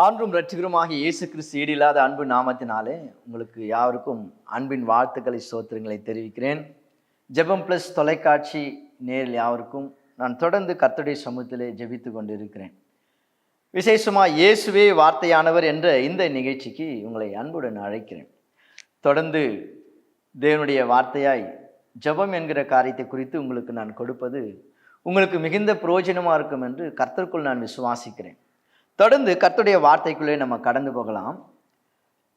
ஆன்றும் ரட்சிகரமாக இயேசு கிறிஸ்து ஈடில்லாத அன்பு நாமத்தினாலே உங்களுக்கு யாருக்கும் அன்பின் வாழ்த்துக்களை சோத்திரங்களை தெரிவிக்கிறேன். ஜெபம் ப்ளஸ் தொலைக்காட்சி நேரில் யாருக்கும் நான் தொடர்ந்து கர்த்தருடைய சமூகத்திலே ஜெபித்து கொண்டிருக்கிறேன். விசேஷமாக இயேசுவே வார்த்தையானவர் என்ற இந்த நிகழ்ச்சிக்கு உங்களை அன்புடன் அழைக்கிறேன். தொடர்ந்து தேவனுடைய வார்த்தையாய் ஜெபம் என்கிற காரியத்தை குறித்து உங்களுக்கு நான் கொடுப்பது உங்களுக்கு மிகுந்த பிரயோஜனமாக இருக்கும் என்று கர்த்தருக்குள் நான் விசுவாசிக்கிறேன். தொடர்ந்து கர்த்துடைய வார்த்தைக்குள்ளே நம்ம கடந்து போகலாம்.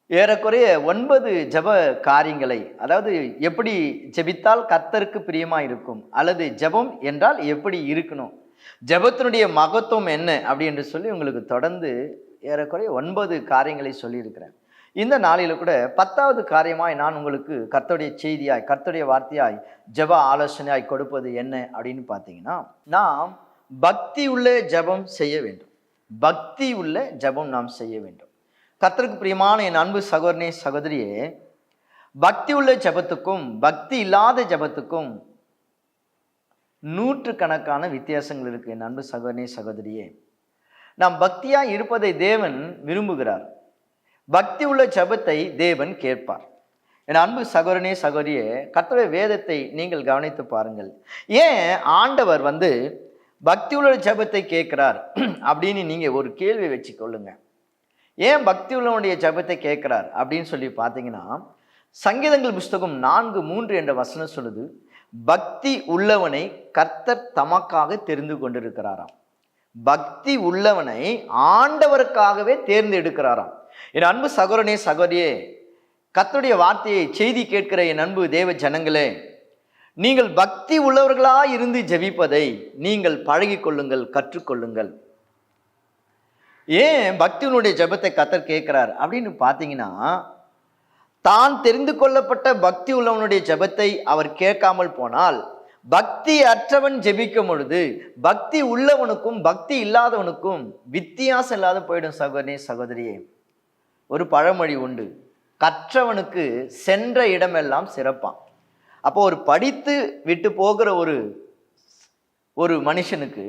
ஏறக்குறைய ஒன்பது ஜெப காரியங்களை அதாவது எப்படி ஜெபித்தால் கர்த்தருக்கு பிரியமாக இருக்கும் அல்லது ஜெபம் என்றால் எப்படி இருக்கணும் ஜெபத்தினுடைய மகத்துவம் என்ன அப்படி என்று சொல்லி உங்களுக்கு தொடர்ந்து ஏறக்குறைய ஒன்பது காரியங்களை சொல்லியிருக்கிறேன். இந்த நாளில் கூட பத்தாவது காரியமாய் நான் உங்களுக்கு கர்த்தருடைய செய்தியாய் கர்த்தருடைய வார்த்தையாய் ஜெப ஆலோசனையாய் கொடுப்பது என்ன அப்படின்னு பார்த்தீங்கன்னா நாம் பக்தி உள்ள ஜெபம் செய்ய வேண்டும். பக்தி உள்ள ஜெபம் நாம் செய்ய வேண்டும். கத்தருக்கு பிரியமான என் அன்பு சகோதரனே சகோதரியே பக்தி உள்ள ஜெபத்துக்கும் பக்தி இல்லாத ஜெபத்துக்கும் நூற்றுக்கணக்கான வித்தியாசங்கள் இருக்கு என் அன்பு சகோதரனே சகோதரியே. நாம் பக்தியாக இருப்பதை தேவன் விரும்புகிறார். பக்தி உள்ள ஜெபத்தை தேவன் கேட்பார். என் அன்பு சகோதரனே சகோதரியே கர்த்தருடைய வேதத்தை நீங்கள் கவனித்து பாருங்கள். ஏன் ஆண்டவர் வந்து பக்தி உள்ள ஜெபத்தை கேட்கிறார். அப்படின்னு நீங்கள் ஒரு கேள்வி வச்சுக்கொள்ளுங்க ஏன் பக்தி உள்ளவனுடைய ஜெபத்தை கேட்கிறார்? அப்படின்னு சொல்லி பார்த்தீங்கன்னா சங்கீதங்கள் புஸ்தகம் நான்கு மூன்று என்ற வசனம் சொல்லுது பக்தி உள்ளவனை கர்த்தர் தமக்காக தெரிந்து கொண்டிருக்கிறாராம். பக்தி உள்ளவனை ஆண்டவருக்காகவே தேர்ந்தெடுக்கிறாராம் என் அன்பு சகோதரனே சகோதரியே கத்துடைய வார்த்தையை செய்தி கேட்கிற என் அன்பு தேவ ஜனங்களே நீங்கள் பக்தி உள்ளவர்களாக இருந்து ஜெபிப்பதை நீங்கள் பழகி கொள்ளுங்கள் கற்றுக்கொள்ளுங்கள். ஏன் பக்தியினுடைய ஜெபத்தை கத்தர் கேட்கிறார் அப்படின்னு பார்த்தீங்கன்னா தான் தெரிந்து கொள்ளப்பட்ட பக்தி உள்ளவனுடைய ஜெபத்தை அவர் கேட்காமல் போனால் பக்தி அற்றவன் ஜெபிக்கும் பொழுது பக்தி உள்ளவனுக்கும் பக்தி இல்லாதவனுக்கும் வித்தியாசம் இல்லாத போயிடும் சகோதரனே சகோதரியே. ஒரு பழமொழி உண்டு. கற்றவனுக்கு சென்ற இடமெல்லாம் சிறப்பான். அப்போ ஒரு படித்து விட்டு போகிற ஒரு ஒரு மனுஷனுக்கு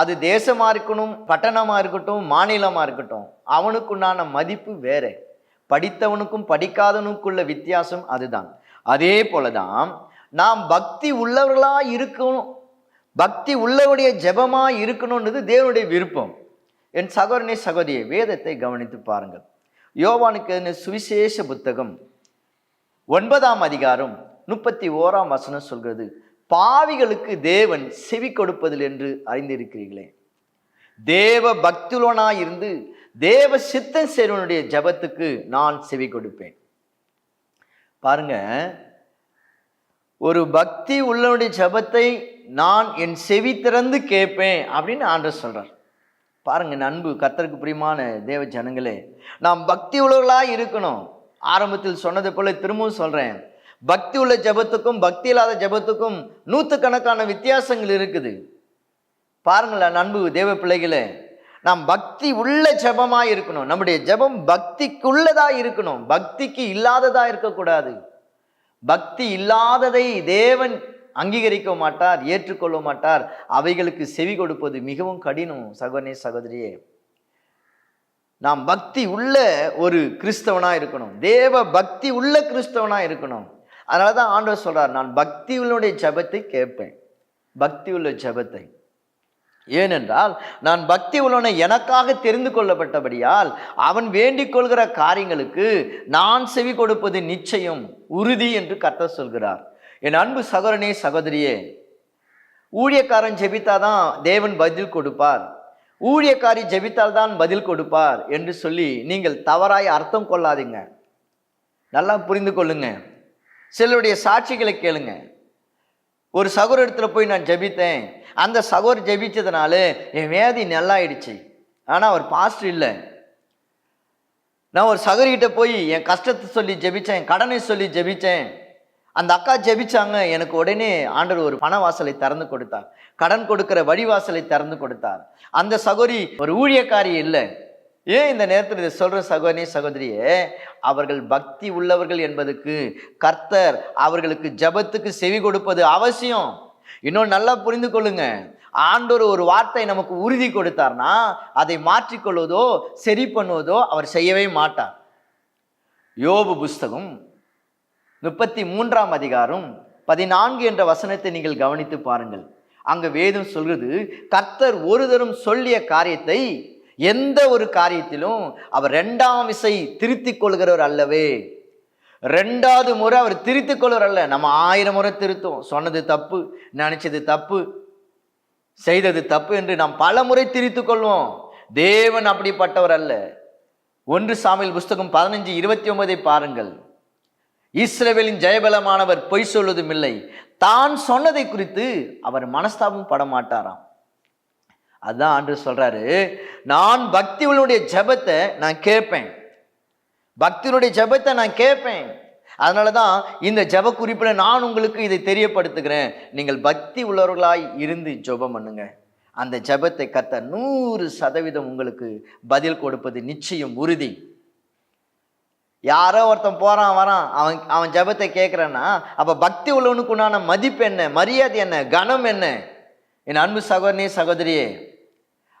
அது தேசமாக இருக்கணும் பட்டணமாக இருக்கட்டும் மாநிலமாக இருக்கட்டும் அவனுக்குண்டான மதிப்பு வேறு. படித்தவனுக்கும் படிக்காதவனுக்குள்ள வித்தியாசம் அதுதான். அதே போல தான் நாம் பக்தி உள்ளவர்களாக இருக்கணும் பக்தி உள்ளவருடைய ஜெபமாக இருக்கணுன்றது தேவனுடைய விருப்பம். என் சகோதரனே சகோதரியை வேதத்தை கவனித்து பாருங்கள். யோவானுக்கு சுவிசேஷ புத்தகம்? ஒன்பதாம் அதிகாரம் முப்பத்தி ஓராம் வசனம் சொல்கிறது பாவிகளுக்கு தேவன் செவி கொடுப்பதில் என்று அறிந்திருக்கிறீர்களே. தேவ பக்தியுலனாய் இருந்து தேவ சித்தம் செய்வனுடைய ஜபத்துக்கு நான் செவி கொடுப்பேன். பாருங்க ஒரு பக்தி உள்ளவனுடைய ஜபத்தை நான் என் செவி திறந்து கேட்பேன் அப்படின்னு ஆண்டர் சொல்றார். பாருங்க நண்பு கத்தருக்கு பிரியமான தேவ ஜனங்களே நாம் பக்தி உள்ளவர்களாக இருக்கணும். ஆரம்பத்தில் சொன்னதை போல திரும்பவும் சொல்றேன் பக்தி உள்ள ஜபத்துக்கும் பக்தி இல்லாத ஜபத்துக்கும் நூற்றுக்கணக்கான வித்தியாசங்கள் இருக்குது. பாருங்களேன் நண்பு தேவ பிள்ளைகளே நாம் பக்தி உள்ள ஜபமாக இருக்கணும். நம்முடைய ஜபம் பக்திக்குள்ளதாக இருக்கணும். பக்திக்கு இல்லாததாக இருக்கக்கூடாது. பக்தி இல்லாததை தேவன் அங்கீகரிக்க மாட்டார் ஏற்றுக்கொள்ள மாட்டார். அவைகளுக்கு செவி கொடுப்பது மிகவும் கடினம் சகோதரே சகோதரியே. நாம் பக்தி உள்ள ஒரு கிறிஸ்தவனாக இருக்கணும். தேவ பக்தி உள்ள கிறிஸ்தவனாக இருக்கணும். அதனால தான் ஆண்டவர் சொல்கிறார் நான் பக்தி உள்ளனுடைய ஜபத்தை கேட்பேன். பக்தி உள்ள ஜபத்தை. ஏனென்றால் நான் பக்தி உள்ளவனை எனக்காக தெரிந்து கொள்ளப்பட்டபடியால் அவன் வேண்டிக் கொள்கிற காரியங்களுக்கு நான் செவி கொடுப்பது நிச்சயம் உறுதி என்று கத்த சொல்கிறார். என் அன்பு சகோதரனே சகோதரியே ஊழியக்காரன் ஜெபித்தாதான் தேவன் பதில் கொடுப்பார். ஊழியக்காரி ஜெபித்தால் தான் பதில் கொடுப்பார் என்று சொல்லி நீங்கள் தவறாய் அர்த்தம் கொள்ளாதீங்க. நல்லா புரிந்து கொள்ளுங்கள் சிலருடைய சாட்சிகளை கேளுங்க. ஒரு சகோர் இடத்துல போய் நான் ஜெபித்தேன். அந்த சகோர் ஜெபிச்சதுனால என் வியாதி நல்லாயிடுச்சு. ஆனால் அவர் பாஸ்டர் இல்லை. நான் ஒரு சகோதரிகிட்ட போய் என் கஷ்டத்தை சொல்லி ஜெபித்தேன் கடனை சொல்லி ஜெபித்தேன் அந்த அக்கா ஜெபிச்சாங்க. எனக்கு உடனே ஆண்டர் ஒரு பண வாசலை திறந்து கொடுத்தார். கடன் கொடுக்கிற வழிவாசலை திறந்து கொடுத்தார். அந்த சகோரி ஒரு ஊழியக்காரி இல்லை. ஏன் இந்த நேரத்தில் இதை சொல்ற சகோதரி சகோதரியே? அவர்கள் பக்தி உள்ளவர்கள் என்பதுக்கு கர்த்தர் அவர்களுக்கு ஜபத்துக்கு செவி கொடுப்பது அவசியம். இன்னொன்று நல்லா புரிந்து கொள்ளுங்க. ஆண்டோர் ஒரு வார்த்தை நமக்கு உறுதி கொடுத்தார்னா அதை மாற்றிக்கொள்வதோ சரி பண்ணுவதோ அவர் செய்யவே மாட்டார். யோபு புஸ்தகம் முப்பத்தி மூன்றாம் அதிகாரம் பதினான்கு என்ற வசனத்தை நீங்கள் கவனித்து பாருங்கள். அங்கு வேதம் சொல்கிறது கர்த்தர் ஒரு தரம் சொல்லிய காரியத்தை எந்த ஒரு காரியத்திலும் அவர் ரெண்டாம் விசை திருத்திக் கொள்கிறவர் அல்லவே. ரெண்டாவது முறை அவர் திருத்தி கொள்வர் அல்ல. நம்ம ஆயிரம் முறை திருத்தோம். சொன்னது தப்பு நினைச்சது தப்பு செய்தது தப்பு என்று நாம் பல முறை திரித்து கொள்வோம். தேவன் அப்படிப்பட்டவர் அல்ல. ஒன்று சாமியல் புஸ்தகம் பதினஞ்சு இருபத்தி ஒன்பதை பாருங்கள். இஸ்ரேவேலின் ஜெயபலமானவர் பொய் சொல்வதும் இல்லை. தான் சொன்னதை குறித்து அவர் மனஸ்தாபம் பட மாட்டாராம் அதான் ஆண்டு சொல்றாரு. நான் பக்திகளுடைய ஜெபத்தை நான் கேட்பேன். பக்தியினுடைய ஜெபத்தை நான் கேட்பேன். அதனால தான் இந்த ஜப குறிப்பில் நான் உங்களுக்கு இதை தெரியப்படுத்துகிறேன். நீங்கள் பக்தி உள்ளவர்களாய் இருந்து ஜெபம் பண்ணுங்க. அந்த ஜெபத்தை கத்த நூறு சதவீதம் உங்களுக்கு பதில் கொடுப்பது நிச்சயம் உறுதி. யாரோ ஒருத்தன் போறான் வரான் அவன் அவன் ஜெபத்தை கேட்குறன்னா அப்போ பக்தி உள்ளவனுக்கு உண்டான மதிப்பு என்ன? மரியாதை என்ன? கனம் என்ன? என் அன்பு சகோதரனே சகோதரியே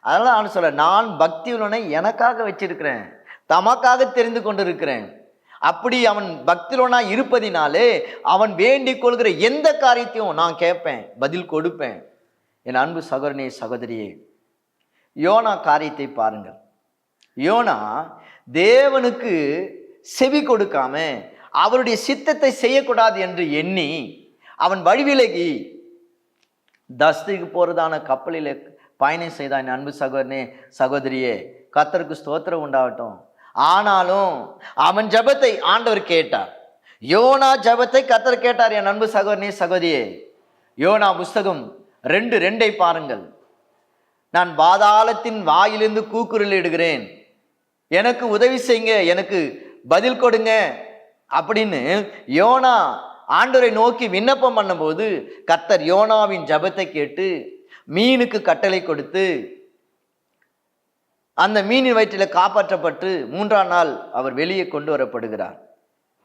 அதனால நான் சொல்ல நான் பக்தி உள்ளவனை எனக்காக வச்சிருக்கிறேன். தமக்காக தெரிந்து கொண்டிருக்கிறேன். அப்படி அவன் பக்திலோனா இருப்பதினாலே அவன் வேண்டிக் கொள்கிற எந்த காரியத்தையும் நான் கேட்பேன் பதில் கொடுப்பேன். என் அன்பு சகோதரனே சகோதரியே யோனா காரியத்தை பாருங்கள். யோனா தேவனுக்கு செவி கொடுக்காம அவருடைய சித்தத்தை செய்யக்கூடாது என்று எண்ணி அவன் வழிவிலகி தஸ்திக்கு போகிறதான கப்பலில் பயணம் செய்தான் என் அன்பு சகோதரனே சகோதரியே கத்தருக்கு ஸ்தோத்திரம் உண்டாகட்டும். ஆனாலும் அவன் ஜெபத்தை ஆண்டவர் கேட்டார். யோனா ஜெபத்தை கத்தர் கேட்டார் என் அன்பு சகோதரனே சகோதரியே. யோனா புஸ்தகம் ரெண்டு ரெண்டை பாருங்கள். நான் பாதாளத்தின் வாயிலிருந்து கூக்குரல் இடுகிறேன். எனக்கு உதவி செய்யுங்க எனக்கு பதில் கொடுங்க அப்படின்னு யோனா ஆண்டவரை நோக்கி விண்ணப்பம் பண்ணும்போது கத்தர் யோனாவின் ஜெபத்தை கேட்டு மீனுக்கு கட்டளை கொடுத்து அந்த மீனின் வயிற்றில் காப்பாற்றப்பட்டு மூன்றாம் நாள் அவர் வெளியே கொண்டு வரப்படுகிறார்.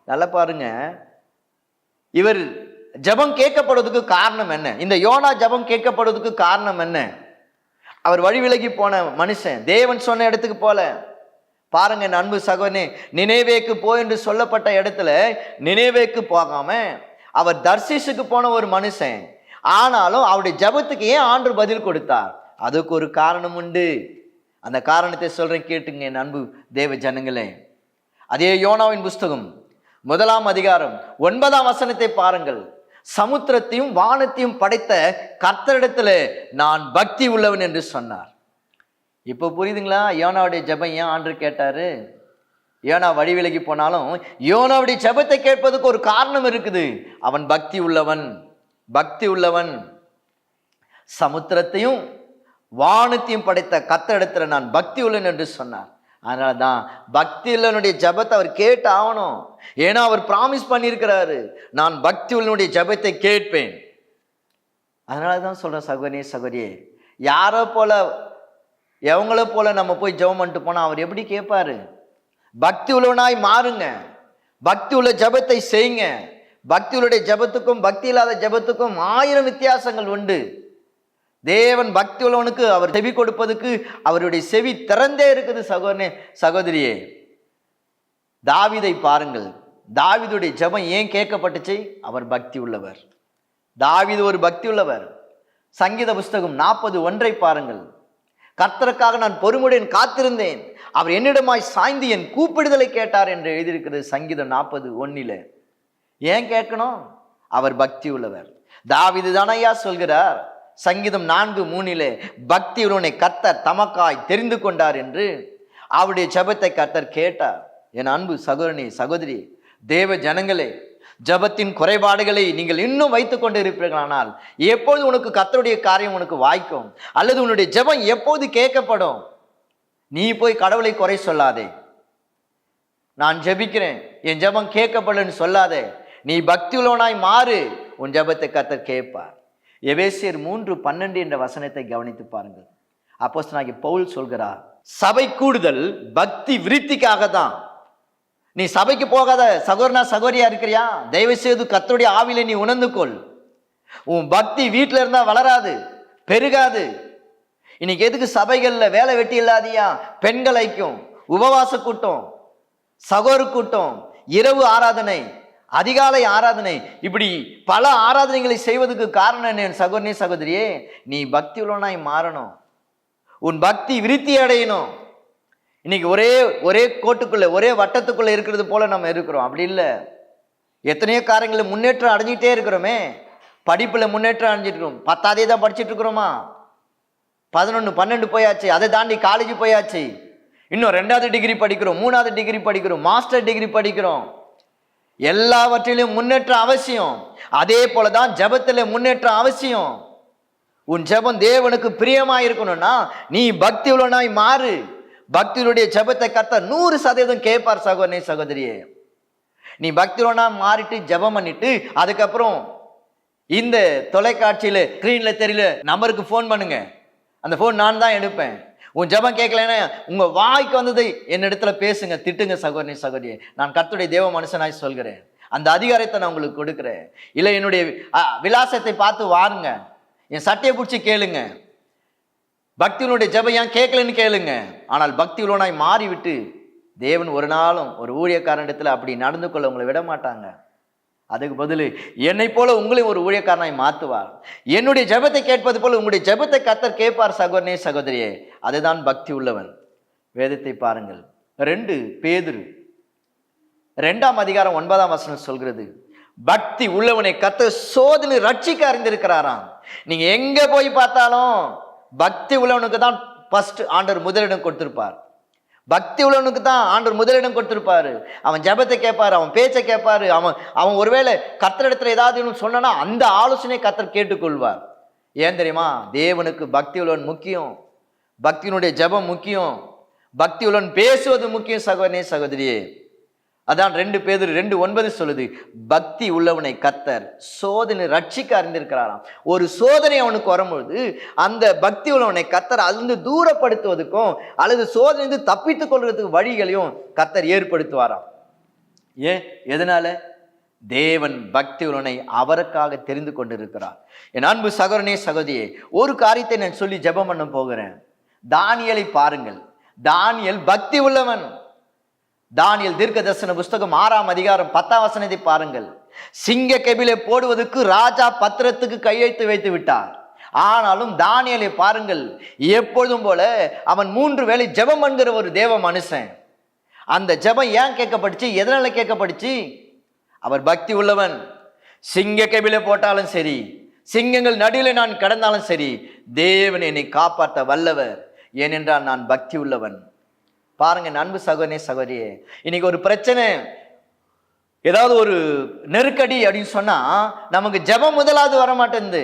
நல்லா பாருங்க. இவர் ஜெபம் கேட்கப்படுவதுக்கு காரணம் என்ன? இந்த யோனா ஜெபம் கேட்கப்படுவதற்கு காரணம் என்ன? அவர் வழி விலகி போன மனுஷன் தேவன் சொன்ன இடத்துக்கு போல. பாருங்க அன்பு சகோதரனே நினைவேக்கு போ என்று சொல்லப்பட்ட இடத்துல நினைவேக்கு போகாம அவர் தர்சிஸுக்கு போன ஒரு மனுஷன் ஆனாலும் அவருடைய ஜெபத்துக்கு ஏன் ஆண்டு பதில் கொடுத்தார்? அதுக்கு ஒரு காரணம் உண்டு. அந்த காரணத்தை சொல்றேன் கேட்டுங்க என் அன்பு தேவ ஜனங்களே. அதே யோனாவின் புஸ்தகம் முதலாம் அதிகாரம் ஒன்பதாம் வசனத்தை பாருங்கள். சமுத்திரத்தையும் வானத்தையும் படைத்த கர்த்தரிடத்துல நான் பக்தி உள்ளவன் என்று சொன்னார். இப்போ புரியுதுங்களா? யோனாவுடைய ஜெபம் ஏன் ஆண்டு கேட்டாரு? யோனா வழி விலகி போனாலும் யோனாவுடைய ஜெபத்தை கேட்பதுக்கு ஒரு காரணம் இருக்குது. அவன் பக்தி உள்ளவன். பக்தி உள்ளவன் சமுத்திரத்தையும் வானத்தையும் படைத்த கத்தரிடத்துல நான் பக்தி உள்ளன் என்று சொன்னார். அதனால தான் பக்தி உள்ளனுடைய ஜெபத்தை அவர் கேட்டு ஆகணும் ஏன்னா அவர் ப்ராமிஸ் பண்ணியிருக்கிறாரு. நான் பக்தி உள்ளனுடைய ஜெபத்தை கேட்பேன். அதனால தான் சொல்கிறேன் சகோதரியே சகோதரியே யாரோ போல எவங்கள போல நம்ம போய் ஜெபம் பண்ணிட்டு போனால் அவர் எப்படி கேட்பாரு? பக்தி உள்ளவனாய் மாறுங்க. பக்தி உள்ள ஜெபத்தை செய்யுங்க. பக்தியுடைய ஜபத்துக்கும் ஜெபத்துக்கும் பக்தி இல்லாத ஜெபத்துக்கும் ஆயிரம் வித்தியாசங்கள் உண்டு. தேவன் பக்தி உள்ளவனுக்கு அவர் செவி கொடுப்பதுக்கு அவருடைய செவி திறந்தே இருக்குது சகோதரனே சகோதரியே. தாவிதை பாருங்கள். தாவிதுடைய ஜெபம் ஏன் கேட்கப்பட்டுச்சு? அவர் பக்தி உள்ளவர். தாவிது ஒரு பக்தி உள்ளவர். சங்கீத புஸ்தகம் நாற்பது ஒன்றை பாருங்கள். கர்த்தருக்காக நான் பொறுமுடன் காத்திருந்தேன். அவர் என்னிடமாய் சாய்ந்து என் கூப்பிடுதலை கேட்டார் என்று எழுதியிருக்கிறது சங்கீதம் நாற்பது ஒன்னில. ஏன் கேட்கணும்? அவர் பக்தி உள்ளவர். தாவிது தானையா சொல்கிறார் சங்கீதம் நான்கு மூணிலே பக்தி உள்ளவனை கத்தர் தமக்காய் தெரிந்து கொண்டார் என்று அவருடைய ஜெபத்தை கத்தர் கேட்டார். என் அன்பு சகோதரனே சகோதரி தேவ ஜனங்களே ஜபத்தின் குறைபாடுகளை நீங்கள் இன்னும் வைத்து கொண்டு இருப்பீர்களானால் எப்போது உனக்கு கத்தருடைய காரியம் உனக்கு வாய்க்கும்? அல்லது உன்னுடைய ஜெபம் எப்போது கேட்கப்படும்? நீ போய் கடவுளை குறை சொல்லாதே. நான் ஜெபிக்கிறேன் என் ஜெபம் கேட்கப்படலன்னு சொல்லாதே. நீ பக்தி உள்ளவனாய் மாறு. உன் ஜெபத்தை கத்தர் கேட்பார். எவேசியர் மூன்று பன்னெண்டு என்ற வசனத்தை கவனித்து பாருங்கள். அப்போஸ்தலனாகிய பவுல் சொல்கிறார் சபை கூடுதல் பக்தி விருத்திக்காக தான் நீ சபைக்கு போகாத சகோதரனா சகோதரியா இருக்கிறியா? தயவு செய்து கத்தருடைய ஆவில நீ உணர்ந்து கொள் உன் பக்தி வீட்டில் இருந்தா வளராது பெருகாது. இன்னைக்கு எதுக்கு சபைகளில் வேலை வெட்டி இல்லாதியா? பெண்கள் ஐக்கியம் உபவாச கூட்டம் சகோர கூட்டம் இரவு ஆராதனை அதிகாலை ஆராதனை. இப்படி பல ஆராதனைகளை செய்வதற்கு காரணம் என்ன சகோதரனே சகோதரியே? நீ பக்தி உள்ளவனாய் மாறணும். உன் பக்தி விருத்தி அடையணும். இன்னைக்கு ஒரே ஒரே கோட்டுக்குள்ளே ஒரே வட்டத்துக்குள்ளே இருக்கிறது போல நம்ம இருக்கிறோம். அப்படி இல்லை. எத்தனையோ காரியங்களில் முன்னேற்றம் அடைஞ்சிட்டே இருக்கிறோமே. படிப்பில் முன்னேற்றம் அடைஞ்சிட்டு இருக்கிறோம். பத்தாதே தான் படிச்சுட்டு இருக்கிறோமா? பதினொன்று பன்னெண்டு போயாச்சு. அதை தாண்டி காலேஜ் போயாச்சு. இன்னும் ரெண்டாவது டிகிரி படிக்கிறோம் மூணாவது டிகிரி படிக்கிறோம் மாஸ்டர் டிகிரி படிக்கிறோம். எல்லாவற்றிலும் முன்னேற்றம் அவசியம். அதே போல தான் ஜபத்தில் முன்னேற்றம் அவசியம். உன் ஜெபம் தேவனுக்கு பிரியமா இருக்கணும்னா நீ பக்தி உள்ளனாய் மாறு. பக்தியுடைய ஜெபத்தை கத்த நூறு சதவீதம் கேட்பார் சகோதரனே சகோதரியே. நீ பக்தியுடனா மாறிட்டு ஜெபம் பண்ணிட்டு அதுக்கப்புறம் இந்த தொலைக்காட்சியில ஸ்க்ரீன்ல தெரியல நம்பருக்கு ஃபோன் பண்ணுங்க. அந்த ஃபோன் நான் தான் எடுப்பேன். உன் ஜெபம் கேட்கலன்னா உங்க வாய்க்கு வந்ததை என்னிடத்துல பேசுங்க திட்டுங்க சகோதரி சகோதரி நான் கத்துடைய தேவ மனுஷனாய் சொல்கிறேன். அந்த அதிகாரத்தை நான் உங்களுக்கு கொடுக்குறேன். இல்லை என்னுடைய விலாசத்தை பார்த்து வாருங்க. என் சட்டையை பிடிச்சி கேளுங்க. பக்தியினுடைய ஜெபம் ஏன் கேட்கலன்னு கேளுங்க. ஆனால் பக்தி உள்ளவனாய் மாறிவிட்டு தேவன் ஒரு நாளும் ஒரு ஊழியக்காரனிடத்தில் அப்படி நடந்து கொள்ள உங்களை விட மாட்டாங்க. அதுக்கு பதில் என்னை போல உங்களையும் ஒரு ஊழியக்காரனாய் மாற்றுவார் என்னுடைய ஜெபத்தை கேட்பது போல உங்களுடைய ஜெபத்தை கத்தர் கேட்பார் சகோதரனே சகோதரியே. அதுதான் பக்தி உள்ளவன். வேதத்தை பாருங்கள். ரெண்டு பேதுரு. ரெண்டாம் அதிகாரம் ஒன்பதாம் வசனம் சொல்கிறது பக்தி உள்ளவனை கத்த சோதனை ரட்சிக்க அறிந்திருக்கிறாராம். நீங்க எங்க போய் பார்த்தாலும் பக்தி உள்ளவனுக்கு தான் ஃபர்ஸ்ட் ஆண்டர் முதலிடம் கொடுத்திருப்பார். பக்தி உள்ளவனுக்கு தான் ஆண்டவர் முதலிடம் கொடுத்துருப்பாரு. அவன் ஜெபத்தை கேட்பாரு அவன் பேச்சை கேட்பாரு அவன் அவன் ஒருவேளை கத்தரிடத்துல ஏதாவது ஒன்று சொன்னானா அந்த ஆலோசனை கத்தர் கேட்டுக்கொள்வார். ஏன் தெரியுமா? தேவனுக்கு பக்தி உள்ளவன் முக்கியம். பக்தியினுடைய ஜெபம் முக்கியம். பக்தி உள்ளவன் பேசுவது முக்கியம் சகோதரனே சகோதரியே. அதான் ரெண்டு பேர் ரெண்டு ஒன்பது சொல்லுது பக்தி உள்ளவனை கத்தர் சோதனை ரட்சிக்க அறிந்திருக்கிறாராம். ஒரு சோதனை அவனுக்கு வரும்பொழுது அந்த பக்தி உள்ளவனை கத்தர் அதுலேருந்து தூரப்படுத்துவதற்கும் அல்லது சோதனை தப்பித்துக் கொள்வதற்கு வழிகளையும் கத்தர் ஏற்படுத்துவாராம். ஏன்? எதனால? தேவன் பக்தி உள்ளவனை அவருக்காக தெரிந்து கொண்டிருக்கிறார். என் அன்பு சகோதரனே சகோதரியே ஒரு காரியத்தை நான் சொல்லி ஜெபம் பண்ண போகிறேன். தானியலை பாருங்கள். தானியல் பக்தி உள்ளவன். தானியல் தீர்க்க தரிசன புஸ்தகம் ஆறாம் அதிகாரம் பத்தாம் வசனத்தை பாருங்கள். சிங்க கபிலை போடுவதற்கு ராஜா பத்திரத்துக்கு கையெழுத்து வைத்து விட்டார். ஆனாலும் தானியலை பாருங்கள் எப்பொழுதும் போல அவன் மூன்று வேளை ஜெபம் என்கிற ஒரு தேவ மனுஷன். அந்த ஜெபம் ஏன் கேட்கப்பட்டுச்சு? எதனால கேட்கப்பட்டுச்சு? அவர் பக்தி உள்ளவன். சிங்க கெபிலை போட்டாலும் சரி சிங்கங்கள் நடுவில் நான் கடந்தாலும் சரி தேவன் என்னை காப்பாற்ற வல்லவர். ஏனென்றால் நான் பக்தி உள்ளவன். பாருங்க நண்பு சகோதரனே சகோதரியே இன்னைக்கு ஒரு பிரச்சனை. ஏதாவது ஒரு நெருக்கடி அப்படின்னு சொன்னா நமக்கு ஜெபம் முதலாவது வர மாட்டேங்குது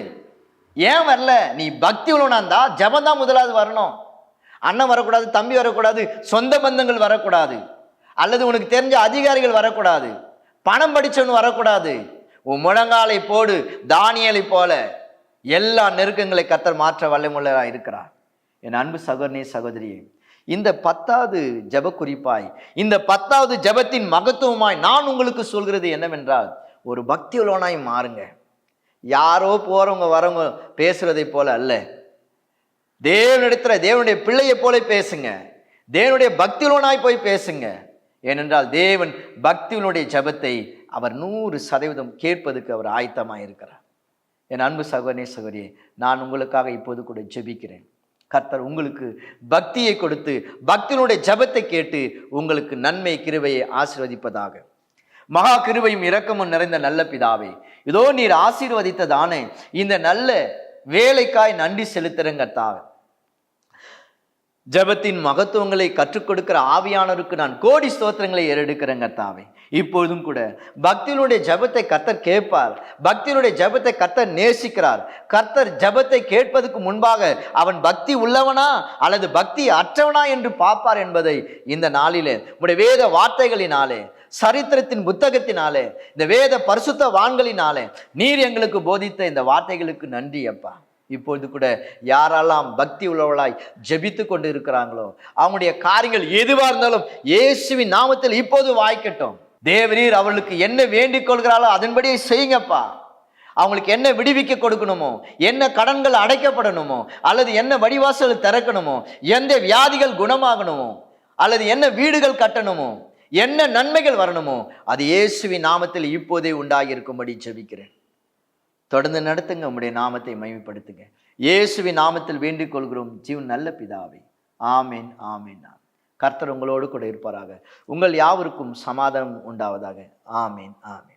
ஏன் வரல? நீ பக்தி உள்ளவனா இருந்தா ஜெபம் தான் முதலாவது வரணும். அண்ணன் வரக்கூடாது தம்பி வரக்கூடாது சொந்த பந்தங்கள் வரக்கூடாது. அல்லது உனக்கு தெரிஞ்ச அதிகாரிகள் வரக்கூடாது. பணம் படிச்சவன் வரக்கூடாது. உன் முழங்காலை போடு தானியலை போல. எல்லா நெருக்கங்களை கத்தர் மாற்ற வல்லமுள்ளரா இருக்கிறார் என் அன்பு சகோதரனே சகோதரியே இந்த பத்தாவது ஜெப குறிப்பாய் இந்த பத்தாவது ஜெபத்தின் மகத்துவமாய் நான் உங்களுக்கு சொல்கிறது என்னவென்றால் ஒரு பக்தி உள்ளவனாய் மாறுங்க. யாரோ போறவங்க வரவங்க பேசுறதை போல அல்ல. தேவனிடத்துல தேவனுடைய பிள்ளையை போல பேசுங்க. தேவனுடைய பக்தியுள்ளவனாய் போய் பேசுங்க. ஏனென்றால் தேவன் பக்தியுடைய ஜெபத்தை அவர் நூறு சதவீதம் கேட்பதுக்கு அவர் ஆயத்தமாக இருக்கிறார் என் அன்பு சகோதரே சகோதரியே நான் உங்களுக்காக இப்போது கூட ஜெபிக்கிறேன். கர்த்தர் உங்களுக்கு பக்தியை கொடுத்து பக்தியினுடைய ஜபத்தை கேட்டு உங்களுக்கு நன்மை கிருவையை ஆசிர்வதிப்பதாக. மகா கிருவையும் இரக்கமும் நிறைந்த நல்ல பிதாவே இதோ நீர் ஆசீர்வதித்ததானே இந்த நல்ல வேலைக்காய் நன்றி செலுத்துறங்க கர்த்தாவே. ஜெபத்தின் மகத்துவங்களை கற்றுக் கொடுக்கிற ஆவியானவருக்கு நான் கோடி ஸ்தோத்திரங்களை ஏறெடுக்கிறேன் கர்த்தாவே. இப்பொழுதும் கூட பக்தியினுடைய ஜெபத்தை கர்த்தர் கேட்பார். பக்தியினுடைய ஜெபத்தை கர்த்தர் நேசிக்கிறார். கர்த்தர் ஜபத்தை கேட்பதற்கு முன்பாக அவன் பக்தி உள்ளவனா அல்லது பக்தி அற்றவனா என்று பார்ப்பார் என்பதை இந்த நாளிலே உடைய வேத வார்த்தைகளினாலே சரித்திரத்தின் புத்தகத்தினாலே இந்த வேத பரிசுத்த வான்களினாலே நீர் எங்களுக்கு போதித்த இந்த வார்த்தைகளுக்கு நன்றி அப்பா. இப்பொழுது கூட யாரெல்லாம் பக்தி உள்ளவளாய் ஜெபித்து கொண்டு இருக்கிறாங்களோ அவங்களுடைய காரியங்கள் எதுவாக இருந்தாலும் இயேசுவின் நாமத்தில் இப்போது வாய்க்கட்டும். தேவரீர் அவளுக்கு என்ன வேண்டிக் கொள்கிறாளோ அதன்படியே செய்யுங்கப்பா. அவங்களுக்கு என்ன விடுவிக்க கொடுக்கணுமோ என்ன கடன்கள் அடைக்கப்படணுமோ அல்லது என்ன வடிவாசல் திறக்கணுமோ எந்த வியாதிகள் குணமாகணுமோ அல்லது என்ன வீடுகள் கட்டணுமோ என்ன நன்மைகள் வரணுமோ அது இயேசுவின் நாமத்தில் இப்போதே உண்டாகி இருக்கும்படி ஜெபிக்கிறேன். தொடர்ந்து நடத்துங்க உங்களுடைய நாமத்தை மகிமைப்படுத்துங்க. இயேசுவின் நாமத்தில் வேண்டிக் கொள்கிறோம். ஜீவன் நல்ல பிதாவை. ஆமேன் ஆமேன் ஆமேன். கர்த்தர் உங்களோடு கூட இருப்பாராக. உங்கள் யாவருக்கும் சமாதானம் உண்டாவதாக. ஆமேன் ஆமேன்.